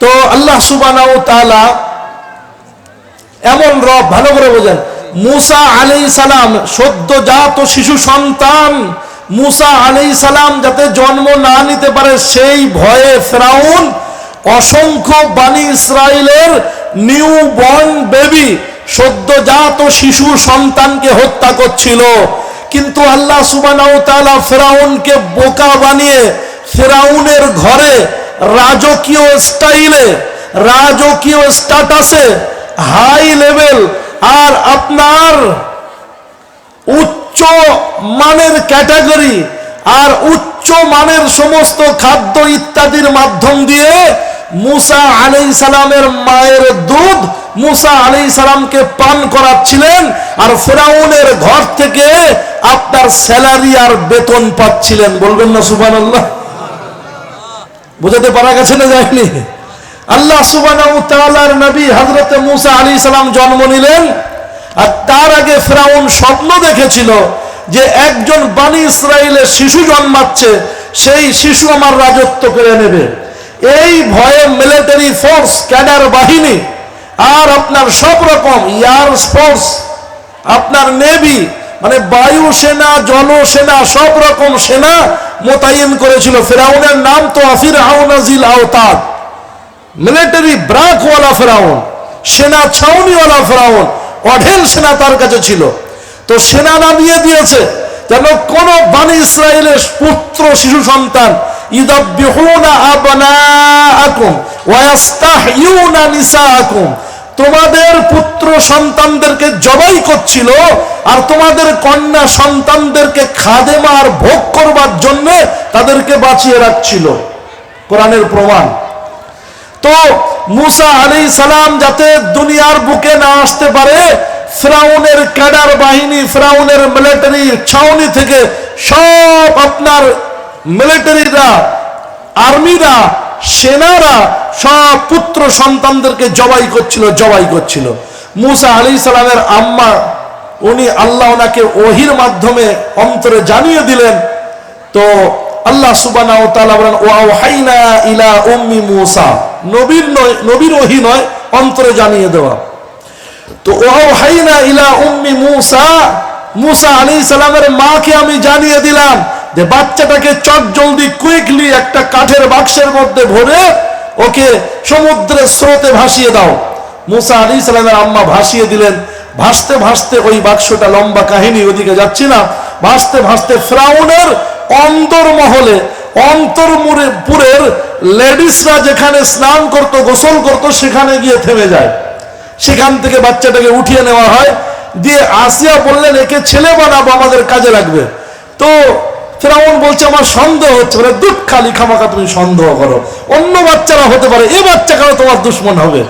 তো আল্লাহ সুবানা তাআলা এমন রব ভালো করে বোঝেন। মুসা আলাই সালাম সদ্যজাত শিশু সন্তান। মুসা আলাই সালাম যাতে জন্ম না নিতে পারে সেই ভয়ে ফেরাউন, অসংখ্য বাণী ইসরায়েলের নিউ বর্ন বেবি সদ্যজাত শিশু সন্তানকে হত্যা করছিল। কিন্তু আল্লাহ সুবানাউ তাআলা ফেরাউনকে বোকা বানিয়ে ফেরাউনের ঘরে রাজকীয় স্টাইলে, রাজকীয় স্ট্যাটাসে হাই লেভেল আর আপনার উচ্চ মানের ক্যাটাগরি আর উচ্চ মানের সমস্ত খাদ্য ইত্যাদির মাধ্যম দিয়ে মুসা আলাই সালামের মায়ের দুধ মুসা আলাই সালামকে পান করাচ্ছিলেন আর ফেরাউনের ঘর থেকে আপনার স্যালারি আর বেতন পাচ্ছিলেন। বলবেন না সুবান আল্লাহ বোঝাতে পারা গেছে না যায়নি? আল্লাহ তাআলার নবী হযরত মুসা আলাইহিস সালাম জন্ম নিলেন আর তার আগে ফেরাউন স্বপ্ন দেখেছিল যে একজন বানি ইসরায়েলের শিশু জন্মাচ্ছে, সেই শিশু আমার রাজত্ব করে নেবে। এই ভয়ে মিলিটারি ফোর্স, ক্যাডার বাহিনী আর আপনার সব রকম এয়ার ফোর্স, আপনার নেভি মানে বায়ু সেনা জলসেনা সব রকম সেনা মোতায়েন করেছিল। ফেরাউনের নাম তো আফির আউনাজিল আওতাদ। মিলিটারি ব্রাকওয়ালা ফেরাউন, সেনা ছাউনিওয়ালা ফেরাউন, অঢেল সেনা তার কাছে ছিল। তো সেনা নামিয়ে দিয়েছে যেন কোন বানি ইসরায়েলের পুত্র শিশু সন্তান, ইদাব্বিহুনা আবনাআকুম ওয়া ইয়াস্তাহইউনা নিসাআকুম। তোমাদের পুত্র সন্তানদেরকে জবাই করছিল আর তোমাদের কন্যা সন্তানদেরকে খাদেমা আর ভোগ করবার জন্য তাদেরকে বাঁচিয়ে রাখছিল। কোরআনের প্রমাণ। তো মুসা আলী সালাম যাতে দুনিয়ার বুকে না আসতে পারে, ফ্রাউনের ক্যাডার বাহিনী, ফ্রাউনের মিলিটারি ছাউনি থেকে সব আপনার মিলিটারিরা, আর্মিরা সেনারা সব পুত্র সন্তানদেরকে জবাই করছিল জবাই করছিল। মুসা আলী সালামের আম্মা, উনি আল্লাহ ওনাকে ওহির মাধ্যমে অন্তরে জানিয়ে দিলেন, তো আল্লাহ সুবানা ও তাআলা বলেন ওয়াও ইলা উম্মি মুসা। নবীর নয়, নবীর ওহি নয়, অন্তরে জানিয়ে দেওয়া। তো ওয়াও হাইনা ইলা উম্মি মুসা মুসা আলাইহিস সালামের মাকে আমি জানিয়ে দিলাম যে বাচ্চাটাকে চট জলদি কুইকলি একটা কাঠের বাক্সের মধ্যে ভরে ওকে সমুদ্রের স্রোতে ভাসিয়ে দাও। মুসা আলী সালামের আম্মা ভাসিয়ে দিলেন। ভাসতে ভাসতে ওই বাক্সটা লম্বা কাহিনী ওদিকে যাচ্ছি না। ভাসতে ভাসতে ফ্রাউনের অন্তর্মহলে অন্তর্পুরের লেডিসরা যেখানে স্নান করত, গোসল করত, সেখানে গিয়ে থেমে যায়। সেখান থেকে বাচ্চাটাকে উঠিয়ে নেওয়া হয়। দিয়ে আসিয়া বললেন, একে ছেলে বানাবো, আমাদের কাজে লাগবে। তো ফেরাউন বলছে, আমার সন্দেহ হচ্ছে। বলে, দুধ খালি, খামাখা তুমি সন্দেহ করো। অন্য বাচ্চারা হতে পারে, এ বাচ্চা কেন তোমার দুশ্মন হবে।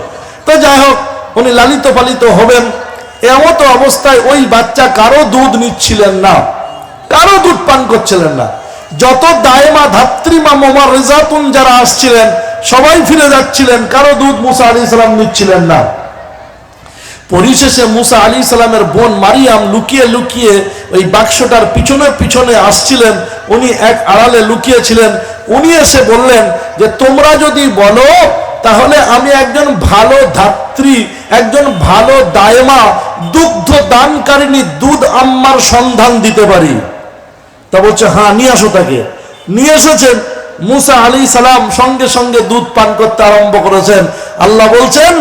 তো যাই হোক, উনি লালিত পালিত হবেন। এমত অবস্থায় ওই বাচ্চা কারও দুধ নিচ্ছিলেন না, কারও দুধ পান করছিলেন না। যত দায়মা, ধাত্রীমা মোমা রেজাতুন যারা আসছিলেন, সবাই ফিরে যাচ্ছিলেন, কারও দুধ মুসা আলী সালাম নিচ্ছিলেন না। পরিশেষে মুসা আলী সালামের বোন মারিয়াম লুকিয়ে লুকিয়ে ওই বাক্সটার পিছনে পিছনে আসছিলেন। উনি এক আড়ালে লুকিয়েছিলেন। উনি এসে বললেন যে, তোমরা যদি বলো, তাহলে আমি একজন ভালো ধাত্রী, একজন ভালো দায়মা, দুগ্ধ দানকারিনী দুধ আম্মার সন্ধান দিতে পারি। তা বলছে হ্যাঁ নিয়ে আসো তাকে। নিয়ে এসেছেন। মুসা আলী সালাম সঙ্গে সঙ্গে দুধ পান করতে আরম্ভ করেছেন। আল্লাহ বলছেন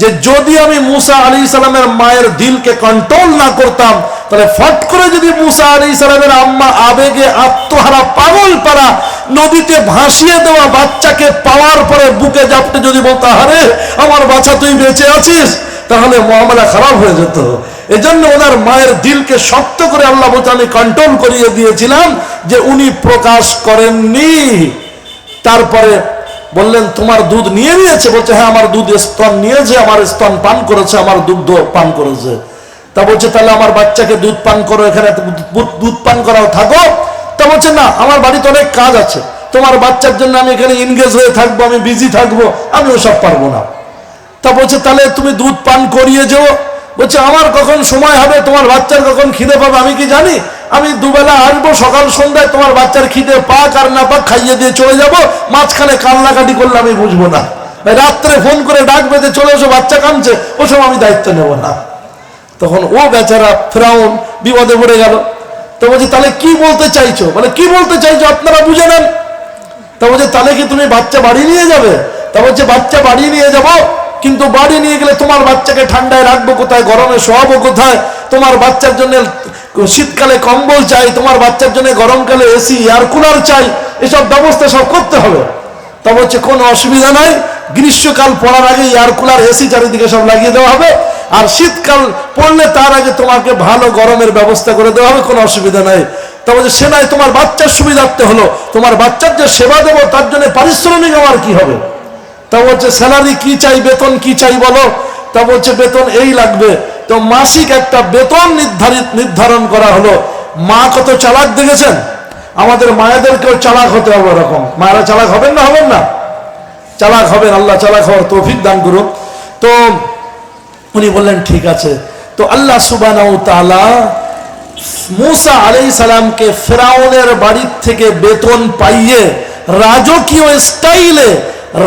যে যদি আমি মুসা আলী সালামের মায়ের দিলকে কন্ট্রোল না করতাম, তাহলে ফট করে যদি মুসা আলী সালামের আম্মা আবেগে আত্মহারা পাগল পারা নদীতে ভাসিয়ে দেওয়া বাচ্চাকে পাওয়ার পরে বুকে জাপটে যদি বলতো হারে আমার বাচ্চা তুই বেঁচে আছিস? তাহলে মহামেলা খারাপ হয়ে যেত। এজন্য ওনার মায়ের দিলকে শক্ত করে আল্লাহ বলতে আমি কন্ট্রোল করিয়ে দিয়েছিলাম যে উনি প্রকাশ করেননি। তারপরে বললেন, তোমার দুধ নিয়ে নিয়েছে? বলছে হ্যাঁ আমার দুধ স্তন নিয়েছে, আমার স্তন পান করেছে, আমার দুগ্ধ পান করেছে। তা বলছে, তাহলে আমার বাচ্চাকে দুধ পান করো, এখানে দুধ- পান করাও, থাকো। তা বলছে, না, আমার বাড়িতে অনেক কাজ আছে, তোমার বাচ্চার জন্য আমি এখানে ইনগেজ হয়ে থাকব, আমি বিজি থাকব, আমি ওসব পারব না। তা বলছে, তাহলে তুমি দুধ পান করিয়ে যেও। বলছে, আমার কখন সময় হবে? তোমার বাচ্চার কখন খিদে পাবে? আমি কি জানি? আমি দুবেলা আসব, সকাল সন্ধ্যায় তোমার বাচ্চার খিদে পাক আর না পাক, খাইয়ে দিয়ে চলে যাব। মাঝখানে কান্নাকাটি করলে আমি বুঝব না। রাত্রে ফোন করে ডাক বেঁধে চলে এসো, বাচ্চা কাঁদছে। ওসব আমি দায়িত্ব নেব না। তখন ও বেচারা ফেরাউন বিপদে পড়ে গেল। তো বলছি, তাহলে কি বলতে চাইছো? মানে কি বলতে চাইছো আপনারা বুঝে নেন। তা বলছে, তাহলে কি তুমি বাচ্চা বাড়ি নিয়ে যাবে? তা বলছে, বাচ্চা বাড়ি নিয়ে যাব, কিন্তু বাড়ি নিয়ে গেলে তোমার বাচ্চাকে ঠান্ডায় রাখব কোথায়? গরমে শোয়াবো কোথায়? তোমার বাচ্চার জন্য শীতকালে কম্বল চাই, তোমার বাচ্চার জন্য গরমকালে এসি এয়ার কুলার চাই, এসব ব্যবস্থা সব করতে হবে। তা বলছে কোনো অসুবিধা নাই, গ্রীষ্মকাল পড়ার আগে এয়ার কুলার এসি চারিদিকে সব লাগিয়ে দেওয়া হবে। আর শীতকাল পড়লে তার আগে তোমাকে ভালো গরমের ব্যবস্থা করে দেওয়া হবে, কোনো অসুবিধা নাই। তা বলছে সেনায় তোমার বাচ্চার সুবিধার্থে হলো, তোমার বাচ্চার যে সেবা দেবো, তার জন্য পারিশ্রমিক আমার কি হবে? তা বলছে স্যালারি কি চাই, বেতন কি চাই বলো? তা বলছে বেতন এই লাগবে। তো মাসিক একটা বেতন নির্ধারিত নির্ধারণ করা হলো। মা কত চালাক দেখেছেন? আমাদের মায়েদেরকেও চালাক হতে হবে ওরকম। মায়েরা চালাক হবেন না হবেন না? চালাক হবেন, আল্লাহ চালাক হওয়ার তৌফিক দান করুন তো উনি বললেন, ঠিক আছে। তো আল্লাহ সুবাহ মুসা আলাই সালামকে ফেরাউনের বাড়ির থেকে বেতন পাইয়ে রাজকীয় স্টাইলে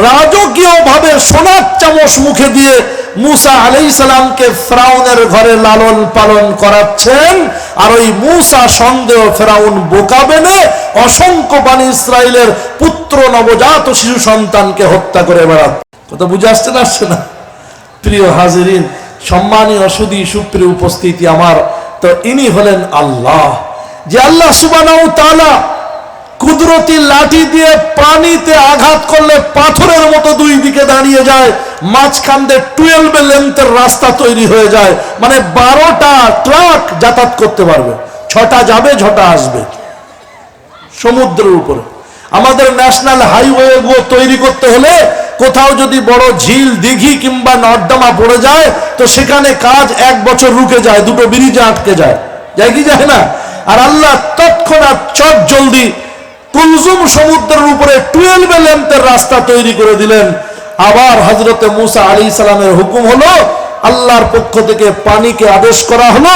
রাজকীয় ভাবে সোনার চামচ মুখে দিয়ে মুসা আলাই সালামকে ফেরাউনের ঘরে লালন পালন করাচ্ছেন। আর ওই মুসা সন্দেহ ফেরাউন বোকাবে না অসংখ্য বাণী ইসরায়েলের পুত্র নবজাত শিশু সন্তানকে হত্যা করে বেড়াচ্ছে কথা বুঝে আসছে না আসছে না? প্রিয় হাজিরিন সম্মানী সুদী সুপ্রিয় উপস্থিতি আমার। তো ইনি হলেন আল্লাহ। যে আল্লাহ সুবানাউ তালা কুদরতি লাঠি দিয়ে পানিতে আঘাত করলে পাথরের মতো দুই দিকে দাঁড়িয়ে যায়। মাঝখান দিয়ে টুয়েলভ লেন্থের রাস্তা তৈরি হয়ে যায়। মানে বারোটা ট্রাক যাতায়াত করতে পারবে। ছটা যাবে, ছটা আসবে। সমুদ্রের উপরে। আমাদের ন্যাশনাল হাইওয়ে তৈরি করতে হলে কোথাও যদি বড় ঝিল, দিঘি কিংবা নর্দমা পড়ে যায়, তো সেখানে কাজ এক বছর রুকে যায়, দুটো ব্রিজে আটকে যায়। যায় কি যায় না? আর আল্লাহ তৎক্ষণাৎ চট জলদি কুলজুম সমুদ্রের উপরে টুয়েলভ লেন্থের রাস্তা তৈরি করে দিলেন। আবার হজরতে মুসা আলী সালামের হুকুম হলো, আল্লাহর পক্ষ থেকে পানিকে আদেশ করা হলো,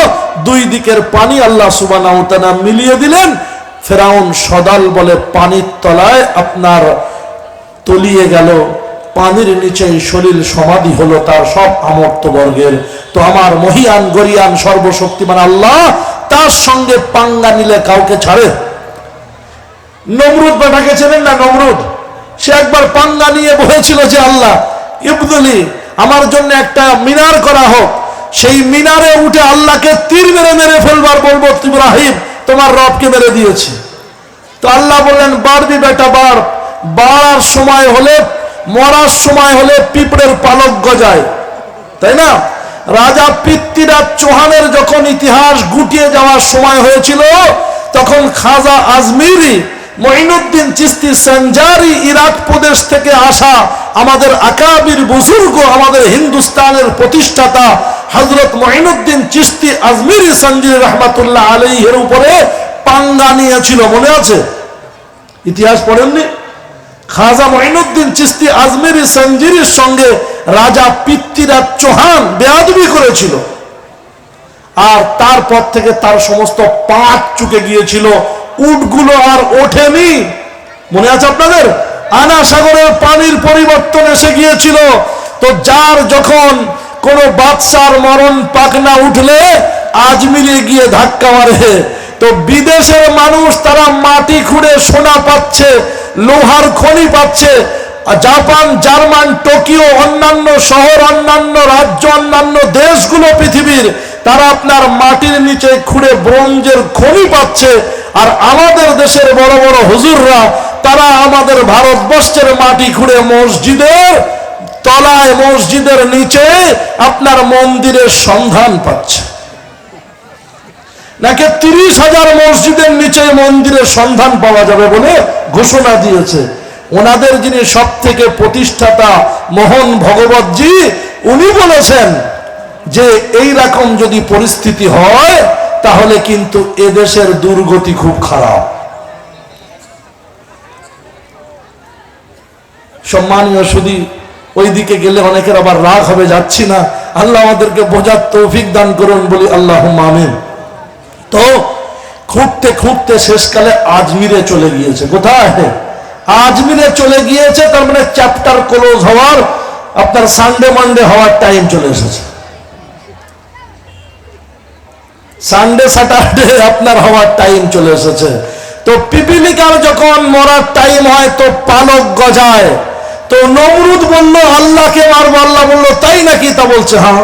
দুই দিকের পানি আল্লাহ সুবানা মিলিয়ে দিলেন। ফেরাউন সদাল বলে পানির তলায় আপনার তলিয়ে গেল। পানির নিচে শরীর সমাধি হলো তার সব আমর্ত বর্গের। তো আমার মহিয়ান গরিয়ান সর্বশক্তিমান আল্লাহ, তার সঙ্গে পাঙ্গা নিলে কাউকে ছাড়ে? নমরুদ বেটাকে চেনেন না নমরুদ? সে একবার পাঙ্গা নিয়ে বলেছিল যে আল্লাহ, ইবদুলি, আমার জন্য একটা মিনার করা হোক। সেই মিনারে উঠে আল্লাহকে তীর মেরে মেরে ফেলবার বলব, ইব্রাহিম, তোমার রবকে মেরে দিয়েছি। তো আল্লাহ বললেন, বাড়বি বেটা বার বাড়ার সময় হলে, মরার সময় হলে পিঁপড়ের পালক গজায়। তাই না? রাজা পৃথ্বীরাজ চৌহানের যখন ইতিহাস গুটিয়ে যাওয়ার সময় হয়েছিল, তখন খাজা আজমিরি মঈনুদ্দিন চিস্তি সঞ্জারি ইরাক প্রদেশ থেকে আসা আমাদের আকাবির বুজুর্গ, আমাদের হিন্দুস্তানের প্রতিষ্ঠাতা হজরত মঈনুদ্দিন চিস্তি আজমিরি সঞ্জির রহমাতুল্লাহ আলহের উপরে পাঙ্গা নিয়েছিল, মনে আছে? ইতিহাস পড়েননি? খাজা মহিনুদ্দিন চিস্তি আজমিরি সঞ্জিরির সঙ্গে রাজা পিতৃরাজ চৌহান বেয়াদবি করেছিল। আর তারপর থেকে তার সমস্ত পাঁচ চুকে গিয়েছিল। উটগুলো আর ওঠেনি। মনে আছে আপনাদের? আনা সাগরের পানির পরিবর্তন এসে গিয়েছিল। তো যার যখন কোন বাদশার মরণ পাকনা উঠলে আজমিরে গিয়ে ধাক্কা মারে। তো বিদেশের মানুষ তারা মাটি খুঁড়ে সোনা পাচ্ছে, লোহার খনি পাচ্ছে জাপান, জার্মান, টোকিও, অন্যান্য শহর, অন্যান্য রাজ্য, অন্যান্য দেশগুলো, পৃথিবীর, তারা আপনার মাটির নিচে খুঁড়ে ব্রোঞ্জের খনি পাচ্ছে। আর আমাদের দেশের বড় বড় হুজুররা, তারা আমাদের ভারতবর্ষের মাটি খুঁড়ে মসজিদের তলায়, মসজিদের নিচে আপনার মন্দিরের সন্ধান পাচ্ছে। নাকি তিরিশ হাজার মসজিদের নিচে মন্দিরের সন্ধান পাওয়া যাবে বলে ঘোষণা দিয়েছে। ওনাদের যিনি সব থেকে প্রতিষ্ঠাতা মোহন ভগবতজি, উনি বলেছেন যে এই রকম যদি পরিস্থিতি হয় তাহলে কিন্তু এদেশের দুর্গতি খুব খারাপ। সম্মানীয় শুধু ওই দিকে গেলে অনেকের আবার রাগ হবে, যাচ্ছি না। আল্লাহ আমাদেরকে বোঝার তৌফিক দান করুন বলি আল্লাহ আমিন। তো খুঁটতে খুঁটতে শেষকালে আজমিরে চলে গিয়েছে। কোথায়? আজমিরে চলে গিয়েছে, তার মানে চ্যাপ্টার ক্লোজ হওয়ার, আপনার সানডে মানডে হওয়ার টাইম চলে এসেছে। সানডে স্যাটারডে আপনার হওয়ার টাইম চলে এসেছে। তো পিপিলিকার যখন মরার টাইম হয়, তো পালক গজায়। তো নমরুদ বলল, আল্লাহকে মারব। আল্লাহ বলল, তাই নাকি? তা বলছে হ্যাঁ।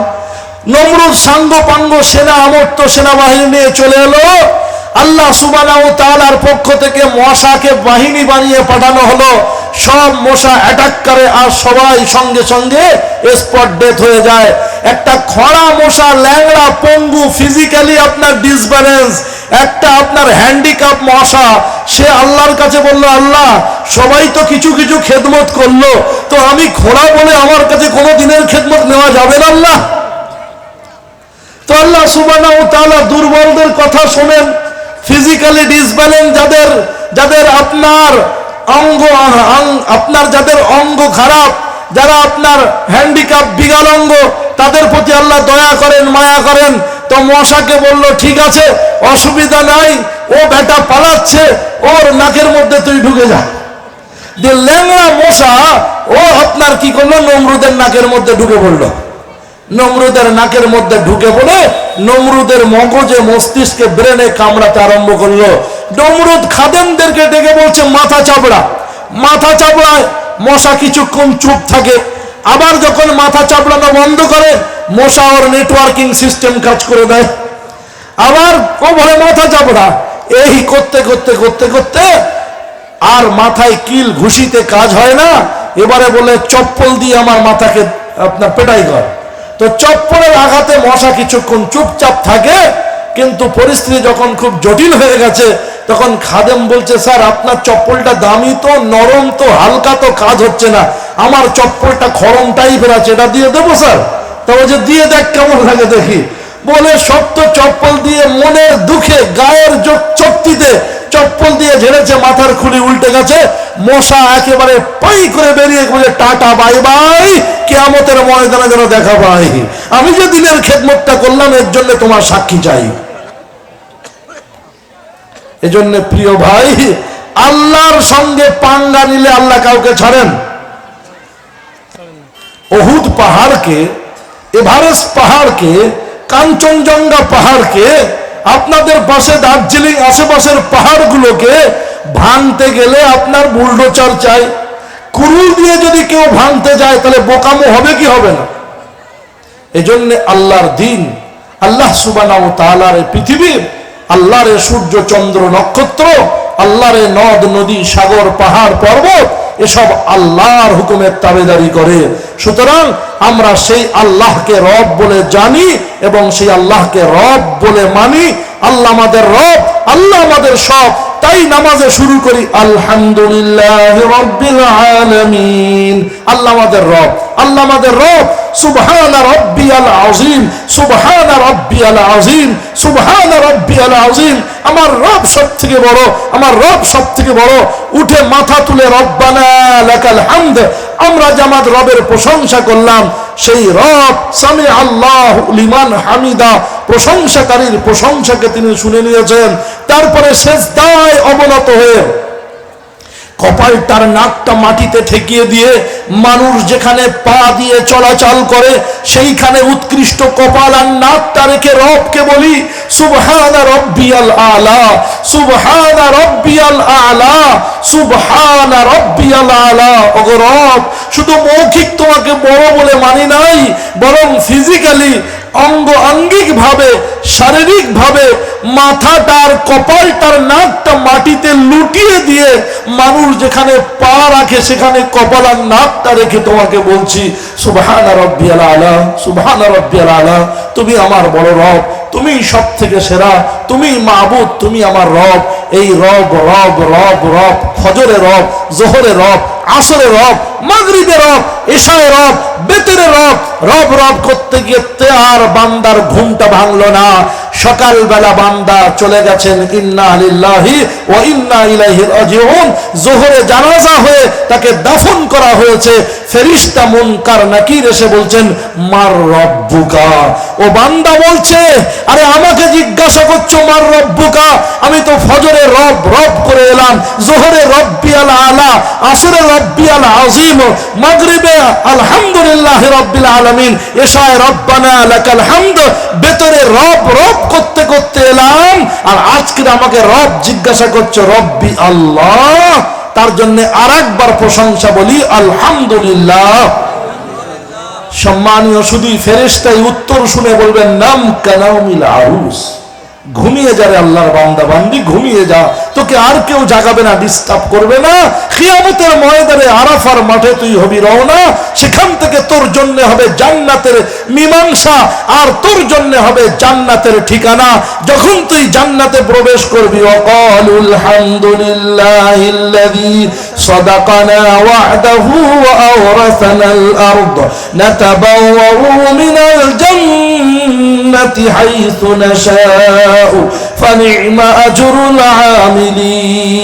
নমরুদ সাঙ্গ পাঙ্গ সেনা, আমর্ত সেনাবাহিনী নিয়ে চলে এলো। আল্লাহ সুবানা ও তালার পক্ষ থেকে মশাকে বাহিনী বানিয়ে পাঠানো হলো। সব মশা অ্যাটাক করে আর সবাই সঙ্গে সঙ্গে স্পট ডেথ হয়ে যায়। একটা খরা মশা, ল্যাংড়া, পঙ্গু ফিজিক্যালি আপনার ডিসব্যালেন্স একটা আপনার হ্যান্ডিক্যাপ মশা। সে আল্লাহর কাছে বলল, আল্লাহ, সবাই তো কিছু কিছু খেদমত করল। তো আমি খোলা বলে আমার কাছে কোনো দিনের খেদমত নেওয়া যাবে না, আল্লাহ? তো আল্লাহ সুবানা ও তাআলা দুর্বলদের কথা শোনেন। ফিজিক্যালি ডিসব্যালেন্স যাদের যাদের আপনার অঙ্গ আপনার যাদের অঙ্গ খারাপ, যারা আপনার হ্যান্ডিক্যাপ বিকলাঙ্গ তাদের প্রতি আল্লাহ দয়া করেন, মায়া করেন। তো মশাকে বলল, ঠিক আছে, অসুবিধা নাই, ও বেটা পালাচ্ছে, ওর নাকের মধ্যে তুই ঢুকে যা। যে ল্যাংড়া মশা, ও আপনার কি করল? নমরুদের নাকের মধ্যে ঢুকে পড়ল। নমরুদের নাকের মধ্যে ঢুকে পড়ে নমরুদের মগজে মস্তিষ্কে ব্রেনে কামড়াতে আরম্ভ করল। নমরুদ খাদেমদেরকে ডেকে বলছে, মাথা চাপড়া, মাথা চাপড়ায়, মশা কিছুক্ষণ চুপ থাকে। আবার যখন মাথা চাপড়ানো বন্ধ করে, মশা ওর নেটওয়ার্কিং সিস্টেম কাজ করে দেয়। আবার ও বলে, মাথা চাপড়া, এই করতে করতে করতে করতে আর মাথায় কিল ঘুষিতে কাজ হয় না। এবারে বলে, চপ্পল দিয়ে আমার মাথাকে আপনার পেটাই কর। তো চপ্পলের আঘাতে মশা কিছুক্ষণ চুপচাপ থাকে, কিন্তু পরিস্থিতি যখন খুব জটিল হয়ে গেছে, তখন খাদেম বলছে, স্যার, আপনার চপ্পলটা দামি তো, নরম তো, হালকা তো, কাজ হচ্ছে না। আমার চপ্পলটা খরম টাইপের আছে, এটা দিয়ে দেবো, স্যার? তবে যে দিয়ে দেখ কেমন লাগে দেখি। বলে সত্য চপ্পল দিয়ে মনের দুঃখে, গায়ের চক্তিতে চপ্পল দিয়ে ঝেড়েছে, মাথার খুলি উল্টে গেছে। মশা একেবারে পাই করে বেরিয়ে টাটা, বাই বাই, কেয়ামতের ময়দানে যেন দেখা পাই। আমি যে দিনের খেদমতটা করলাম, এর জন্য তোমার সাক্ষী চাই। এজন্য প্রিয় ভাই, আল্লাহর সঙ্গে পাঙ্গা নিলে আল্লাহ কাউকে ছাড়েন। অহুদ পাহাড়কে, এভারেস্ট পাহাড়কে, কাঞ্চনজঙ্ঘা পাহাড়কে আপনাদের পাশে দার্জিলিং আশেপাশের পাহাড়গুলোকে ভাঙতে গেলে আপনার বুলডোচার চাই। কুরুল দিয়ে যদি কেউ ভাঙতে যায়, তাহলে বোকামো হবে কি হবে না? এজন্য আল্লাহর দিন, আল্লাহ সুবানা ও তালার পৃথিবীর আল্লাহর সূর্য, চন্দ্র, নক্ষত্র, আল্লাহর নদ, নদী, সাগর, পাহাড়, পর্বত, এসব আল্লাহর হুকুমের তাবেদারি করে। সুতরাং আমরা সেই আল্লাহকে রব বলে জানি এবং সেই আল্লাহকে রব বলে মানি, আল্লাহ আমাদের রব, আল্লাহ আমাদের সব, তাই নামাজে শুরু করি, আলহামদুলিল্লাহ আল্লাহ আমাদের রব। আল্লাহ আমাদের রব, সুবহান রব্বিয়াল আযীম, সুবহান রব্বিয়াল আযীম, সুবহান রব্বিয়াল আযীম। আমার রব সব থেকে বড়, আমার রব সব থেকে বড়। উঠে মাথা তুলে রব্বানা লাকাল হামদ। আমরা জামাত রবের প্রশংসা করলাম, সেই রব সামি আল্লাহ লিমান হামিদা, প্রশংসাকারীর প্রশংসাকে তিনি শুনে নিয়েছেন। তারপরে শেষ দায় অবনত হয়ে কপালটার নাকটা মাটিতে ঠেকিয়ে দিয়ে মানুষ যেখানে পা দিয়ে চলাচল করে, সেইখানে উৎকৃষ্ট কপাল আর নাকটা রেখে রবকে বলি, সুবহানা রব্বিয়াল আলা, সুবহানা রব্বিয়াল আলা, সুবহানা রব্বিয়াল আলা। ওগো রব, শুধু মৌখিক তোমাকে বড় বলে মানি নাই, বরং ফিজিক্যালি অঙ্গ আঙ্গিক ভাবে শারীরিক ভাবে মাথাটার কপালটার নাকটা মাটিতে লুটিয়ে দিয়ে মানুষ যেখানে পা রাখে সেখানে কপাল আর নাকটা রেখে তোমাকে বলছি, সুবহানা রব্বিয়াল আলা, সুবহানা রব্বিয়াল আলা, তুমি আমার বড় রব তুমি সব থেকে সেরা তুমি মাহবুদ তুমি আমার রব, এই রব রব রব রব ফজরে রব জোহরে রব আসরে রব মাগরিবে রব এশায় রব বেতরে রব রব রব করতে গিয়ে আর বান্দার ঘুমটা ভাঙলো না। সকালবেলা বান্দা চলে গেছেন, ইন্না আলিল্লাহি ও ইন্না ইলাইহি রাজিউন। জোহরে জানাজা হয়ে তাকে দাফন করা হয়েছে। ফেরিস্তা মুনকার নাকির এসে বলছেন, মার রব্বুকা। ও বান্দা বলছে, আরে আমাকে জিজ্ঞাসা করছ মার রব্বুকা? আমি তো ফজরে রব রব করে এলাম। জোহরে রব্বি আল আলা আসরে রব্বি আল আজিম। মাগরিবে আলহামদুলিল্লাহ রব্বিল আলামিন। এশায় রব্বানা লাকাল হামদ, ভেতরে রব রব করতে করতে এলাম, আর আজকে আমাকে রব জিজ্ঞাসা করছে, রব্বি আল্লাহ, তার জন্য আর একবার প্রশংসা বলি, আলহামদুলিল্লাহ। সম্মানীয় শুধুই ফেরেস্তাই উত্তর শুনে বলবেন নাম কানাউমিল আরুস। ঘুমিয়ে যাবে আল্লাহর বান্দা, বান্দি, ঘুমিয়ে যা। তোকে আর কেউ জাগাবে না ডিস্টার্ব করবে না। খিয়ামতের ময়দানে আরাফার মাঠে তুই হবি রওনা। সেখান থেকে তোর জন্য হবে জান্নাতের মীমাংসা, আর তোর জন্য হবে জান্নাতের ঠিকানা। যখন তুই জান্নাতে প্রবেশ করবি, অকলুল হামদুলিল্লাহিল্লাযী সাদাকানা ওয়া'দাহু ওয়া আওরাসানাল আরদ। নাতাবাওয়াউ মিনাল জান্নাহ الجنة حيث نشاء فنعم أجر العاملين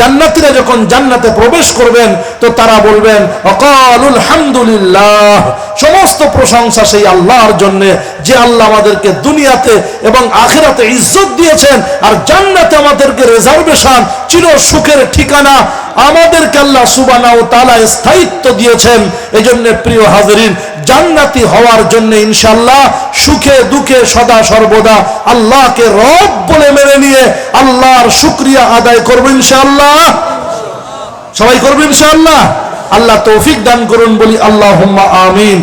জান্নাতীরা যখন জান্নাতে প্রবেশ করবেন তো তারা বলবেন অকালুল হামদুলিল্লাহ সমস্ত প্রশংসা সেই আল্লাহর জন্য যে আল্লাহ আমাদেরকে দুনিয়াতে এবং আখেরাতে ইজ্জত দিয়েছেন আর জান্নাতে আমাদেরকে রিজার্ভেশন চির সুখের ঠিকানা আমাদেরকে আল্লাহ সুবানা ও তালা স্থায়িত্ব দিয়েছেন এই জন্য প্রিয় হাজরিন জান্নাতি হওয়ার জন্য ইনশাল্লাহ সুখে দুঃখে সদা সর্বদা আল্লাহকে রব বলে মেনে নিয়ে আল্লাহর শুক্রিয়া আদায় করব ইনশাল্লাহ সবাই করব ইনশাল্লাহ আল্লাহ তৌফিক দান করুন, বলি আল্লাহ আমিন।